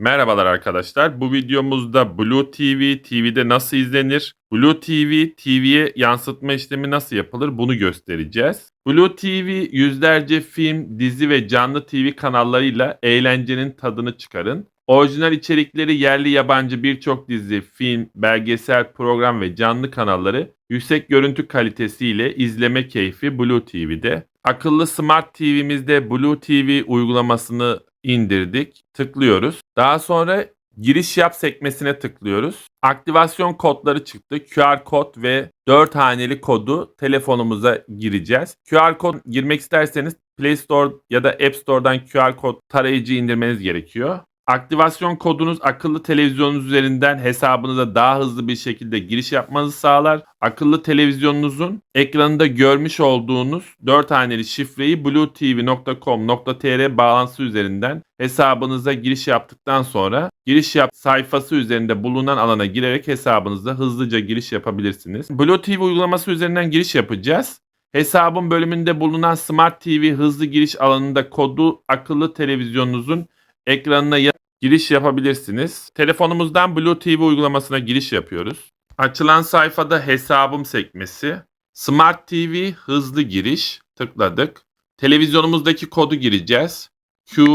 Merhabalar arkadaşlar. Bu videomuzda Blue TV, TV'de nasıl izlenir? Blue TV, TV'ye yansıtma işlemi nasıl yapılır? Bunu göstereceğiz. Blue TV yüzlerce film, dizi ve canlı TV kanallarıyla eğlencenin tadını çıkarın. Orijinal içerikleri yerli yabancı birçok dizi, film, belgesel, program ve canlı kanalları yüksek görüntü kalitesiyle izleme keyfi Blue TV'de. Akıllı Smart TV'mizde Blue TV uygulamasını indirdik. Tıklıyoruz. Daha sonra giriş yap sekmesine tıklıyoruz. Aktivasyon kodları çıktı. QR kod ve 4 haneli kodu telefonumuza gireceğiz. QR kod girmek isterseniz Play Store ya da App Store'dan QR kod tarayıcı indirmeniz gerekiyor. Aktivasyon kodunuz akıllı televizyonunuz üzerinden hesabınıza daha hızlı bir şekilde giriş yapmanızı sağlar. Akıllı televizyonunuzun ekranında görmüş olduğunuz 4 haneli şifreyi bluetv.com.tr bağlantısı üzerinden hesabınıza giriş yaptıktan sonra giriş yap sayfası üzerinde bulunan alana girerek hesabınıza hızlıca giriş yapabilirsiniz. Blue TV uygulaması üzerinden giriş yapacağız. Hesabın bölümünde bulunan Smart TV hızlı giriş alanında kodu akıllı televizyonunuzun ekranına ya- giriş yapabilirsiniz. Telefonumuzdan Blue TV uygulamasına giriş yapıyoruz. Açılan sayfada hesabım sekmesi. Smart TV hızlı giriş tıkladık. Televizyonumuzdaki kodu gireceğiz. Q,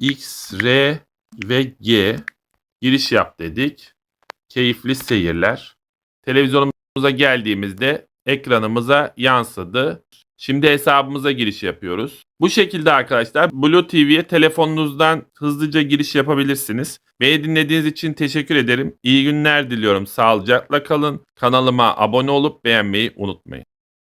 X, R ve G giriş yap dedik. Keyifli seyirler. Televizyonumuza geldiğimizde ekranımıza yansıdı. Şimdi hesabımıza giriş yapıyoruz. Bu şekilde arkadaşlar Blue TV'ye telefonunuzdan hızlıca giriş yapabilirsiniz. Beni dinlediğiniz için teşekkür ederim. İyi günler diliyorum. Sağlıcakla kalın. Kanalıma abone olup beğenmeyi unutmayın.